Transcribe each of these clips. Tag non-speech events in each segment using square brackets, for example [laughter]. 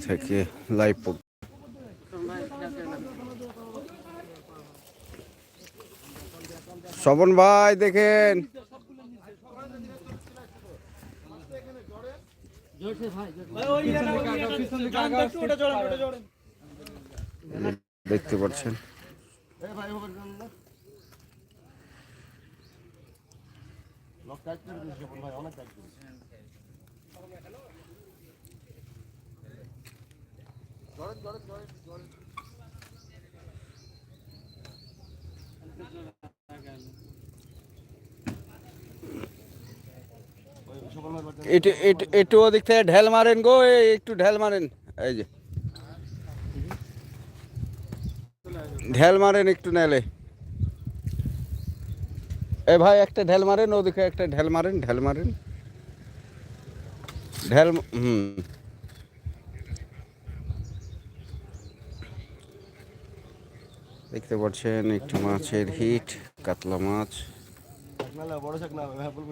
থেকে লাইভ স্বপন ভাই দেখেন। দেখতে পাচ্ছেন। একটু ওদিক থেকে ঢেল মারেন গো একটু ঢেল মারেন, এই যে। ঢেল মারেন একটু নেলে। এ ভাই একটা ঢেল মারেন, ওদিকে একটা ঢেল মারেন ঢেল মারেন। ঢেল, হুম। দেখতে পাচ্ছেন একটু মাছের হিট কাতলা মাছ। বড় শাক না ভাই বলব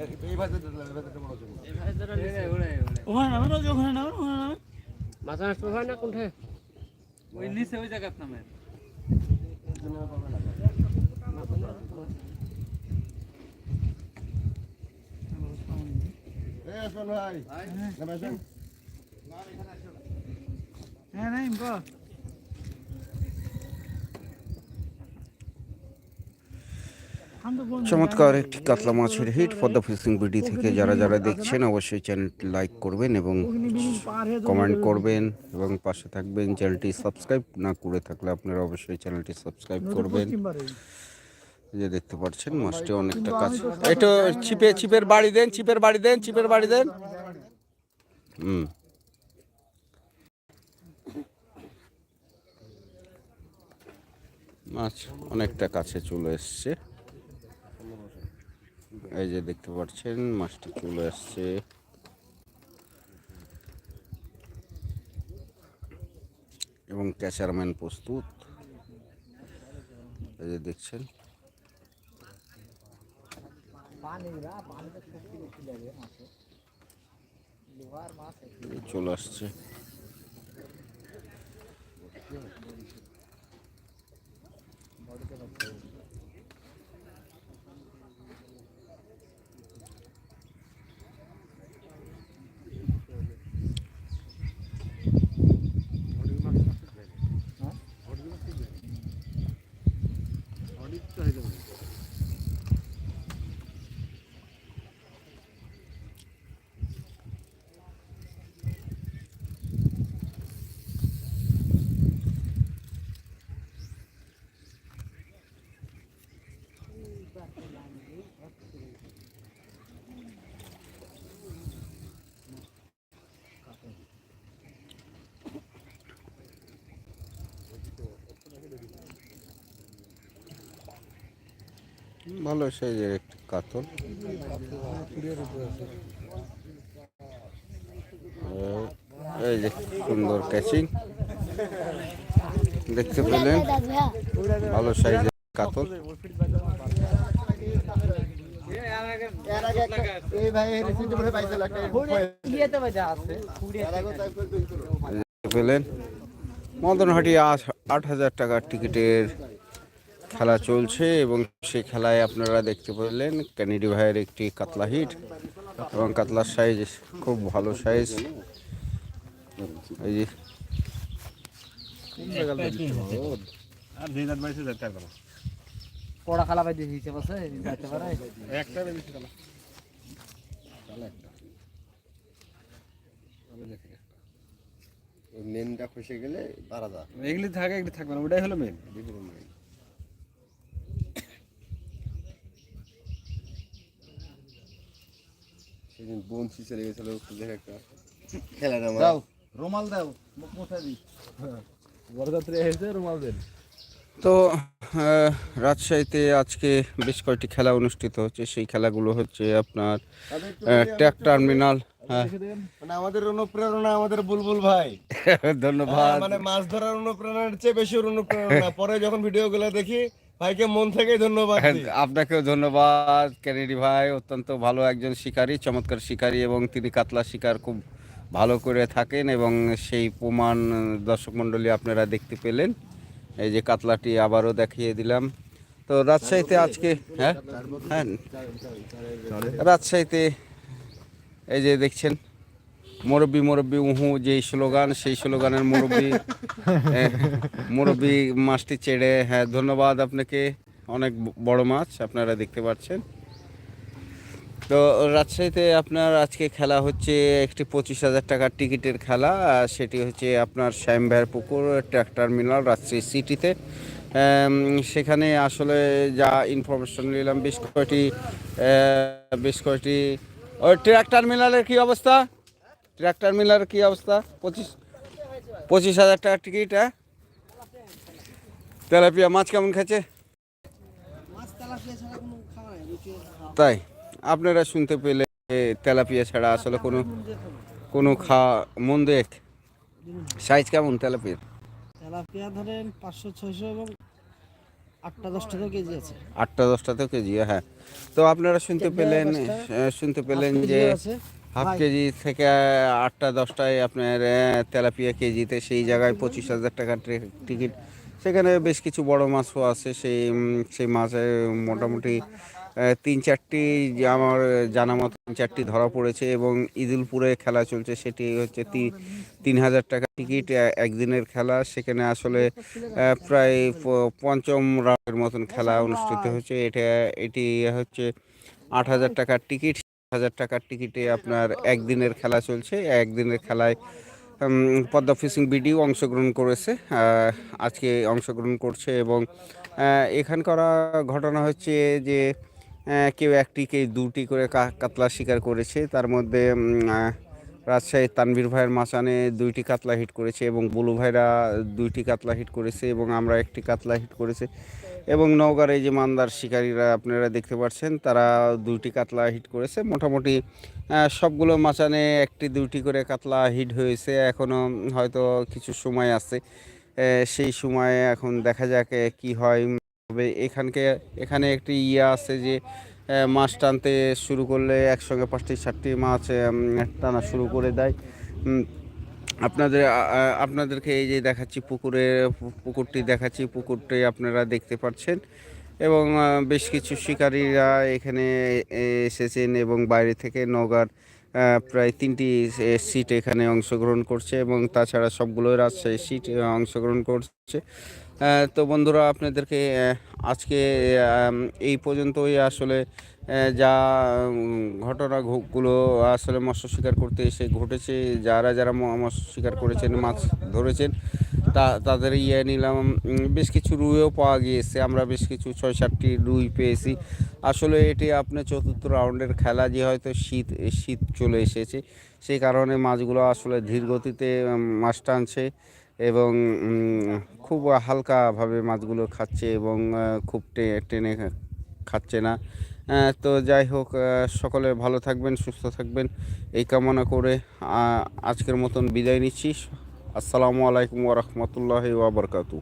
এই ভাই বড় শাক ওখানে নামেন ওই যে ওখানে নামেন ওখানে নামেন মাথা নষ্ট হয় না কোনটা ওই নিচে ওই জায়গার নামেন এই আসুন ভাই না ভাই আসুন। হ্যাঁ নাই বল চমৎকার একটি কাতলা মাছের হিট পদ্মা ফিশিং বিডি থেকে যারা যারা দেখছেন, অবশ্যই চ্যানেলটি লাইক করবেন এবং কমেন্ট করবেন এবং পাশে থাকবেন চ্যানেলটি সাবস্ক্রাইব না করে থাকলে আপনারা অবশ্যই চ্যানেলটি সাবস্ক্রাইব করবেন। যে দেখতে পাচ্ছেন, মাছটি অনেকটা কাছে একটু ছিপে, ছিপের বাড়ি দেন, ছিপের বাড়ি দেন চিপের বাড়ি দেন। হুম। মাছ অনেকটা কাছে চলে এসছে। এই যে দেখতে পাচ্ছেন, মাছটি চলে আসছে। এবং ক্যাচারম্যান প্রস্তুত। এই যে দেখছেন। চলে আসছে। ভালো সাইজের একটি কাতল। এই- যে সুন্দর ক্যাচিং দেখতে পেলেন, ভালো সাইজের কাতল। পেলেন, মদনহাটি আট হাজার টাকার টিকিটের খেলা চলছে এবং সেই খেলায় আপনারা দেখতে পেলেন ক্যানিডি ভাইয়ের একটি কাতলা হিট এবং কাতলার সাইজ খুব ভালো সাইজ। এই খালা যাইতে পারে একটা বেশি মেনটা খসে গেলে বাড়া যা এগুলি থাকে এগুলি থাকবে না ওটাই হলো মেন সেদিন বঞ্চি চলে গেছিল খুঁজে একটা খেলা না দাও রুমাল দাও মুখ মুছে দি বরযাত্রী এসে রুমাল দেন। তো রাজশাহীতে আজকে বেশ কয়েকটি খেলা অনুষ্ঠিত হচ্ছে। সেই খেলাগুলো হচ্ছে আপনার ট্যাক টার্মিনাল হ্যাঁ। মানে আমাদের অনুপ্রেরণা আমাদের বুলবুল ভাই। [laughs] ধন্যবাদ। মানে মাছ ধরার অনুপ্রেরণার চেয়ে বেশি অনুপ্রেরণা। পরে যখন ভিডিওগুলো দেখি ভাইকে মন থেকে ধন্যবাদ হ্যাঁ, আপনাকেও ধন্যবাদ ক্যানেডি ভাই অত্যন্ত ভালো একজন শিকারী চমৎকার শিকারী এবং তিনি কাতলা শিকার খুব ভালো করে থাকেন এবং সেই প্রমাণ দর্শক মণ্ডলী আপনারা দেখতে পেলেন। এই যে কাতলাটি আবারও দেখিয়ে দিলাম। তো রাজশাহীতে আজকে হ্যাঁ? হ্যাঁ। রাজশাহীতে এই যে দেখছেন মুরব্বি মুরব্বি উহু যেই স্লোগান সেই স্লোগানের মুরব্বি [laughs] মুরব্বি মাছটি চেড়ে হ্যাঁ ধন্যবাদ আপনাকে। অনেক বড় মাছ আপনারা দেখতে পাচ্ছেন। তো রাজশাহীতে আপনার আজকে খেলা হচ্ছে একটি পঁচিশ হাজার টাকার টিকিটের খেলা সেটি হচ্ছে আপনার শ্যামভাইয়ের পুকুর ট্র্যাক্টর মিনাল রাজশাহী সিটিতে। সেখানে আসলে যা ইনফরমেশন নিলাম বেশ আহ, বেশ কয়টি ওই ট্র্যাক্টর মিনালের কি অবস্থা? ট্র্যাক্টর মিলার কি অবস্থা? পঁচিশ পঁচিশ হাজার টাকার টিকিট হ্যাঁ? তেলাপিয়া মাছ কেমন খাচ্ছে তাই আপনারা শুনতে পেলে তেলাপিয়া ছাড়া আসলে কোনো কোনো খা মন দেখ সাইজ কেমন তেলাপিয়ার? তেলাপিয়া ধরেন পাঁচশো ছয়শো এবং আটটা দশটাতেও কেজি আছে। আটটা দশটাতেও কেজি হ্যাঁ। তো আপনারা শুনতে পেলেন শুনতে পেলেন যে হাফ কেজি থেকে আটটা দশটায় আপনার তেলাপিয়া কেজিতে সেই জায়গায় পঁচিশ হাজার টাকার ট্রে- টিকিট। সেখানে বেশ কিছু বড় মাছও আছে সেই সেই মাছে মোটামুটি তিন চারটি আমার জানা মতো তিন চারটি ধরা পড়েছে এবং ইদুলপুরে খেলা চলছে সেটি হচ্ছে তিন হাজার টাকা টিকিট একদিনের খেলা। সেখানে আসলে প্রায় পঞ্চম রাউন্ডের মতন খেলা অনুষ্ঠিত হচ্ছে এটা এটি হচ্ছে আট হাজার টাকার টিকিট। হাজার টাকার টিকিটে আপনার একদিনের খেলা চলছে। একদিনের খেলায় পদ্মা ফিশিং বিডিও অংশগ্রহণ করেছে আজকে অংশগ্রহণ করছে এবং এখান এখানকার ঘটনা হচ্ছে যে কেউ একটি কেউ দুটি করে কাতলা শিকার করেছে। তার মধ্যে রাজশাহীর তানভীর ভাইয়ের মাচানে দুইটি কাতলা হিট করেছে এবং বুলু ভাইরা দুইটি কাতলা হিট করেছে এবং আমরা একটি কাতলা হিট করেছে। এবং নওগাঁর এই যে মান্দার শিকারীরা আপনারা দেখতে পাচ্ছেন, তারা দুইটি কাতলা হিট করেছে। মোটামুটি সবগুলো মাচানে একটি দুইটি করে কাতলা হিট হয়েছে। এখনও হয়তো কিছু সময় আছে সেই সময়ে এখন দেখা যাক কি হয়। তবে এখানকে, এখানে একটি ইয়ে আছে যে মাছ টানতে শুরু করলে একসঙ্গে পাঁচটি, সাতটি মাছ টানা শুরু করে দেয়। আপনাদের আপনাদেরকে এই যে দেখাচ্ছি পুকুরে পুকুরটি দেখাচ্ছি, পুকুরটি আপনারা দেখতে পাচ্ছেন। এবং বেশ কিছু শিকারীরা এখানে এসেছেন এবং বাইরে থেকে নগার প্রায় তিনটি সিট এখানে অংশগ্রহণ করছে এবং তাছাড়া সবগুলো রাজশাহী সিট অংশগ্রহণ করছে। তো বন্ধুরা, আপনাদেরকে আজকে এই পর্যন্তই আসলে যা ঘটনাগুলো আসলে মৎস্য শিকার করতে এসে ঘটেছে, যারা যারা মৎস্য শিকার করেছেন, মাছ ধরেছেন, তা, তাদের ইয়ে নিলাম বেশ কিছু রুইও পাওয়া গিয়েছে, আমরা বেশ কিছু ছয় সাতটি রুই পেয়েছি। আসলে এটি আপনার চতুর্থ রাউন্ডের খেলা, যে হয়তো শীত শীত চলে এসেছে, সেই কারণে মাছগুলো আসলে ধীর গতিতে মাছ টানছে। এবং খুব হালকাভাবে মাছগুলো খাচ্ছে এবং খুব টেনে খাচ্ছে না। তো যাই হোক সকলে ভালো থাকবেন, সুস্থ থাকবেন। এই কামনা করে আজকের মতন বিদায় নিচ্ছি। আসসালামু আলাইকুম ওরহমতুল্লাহ ওয়াবারকাতু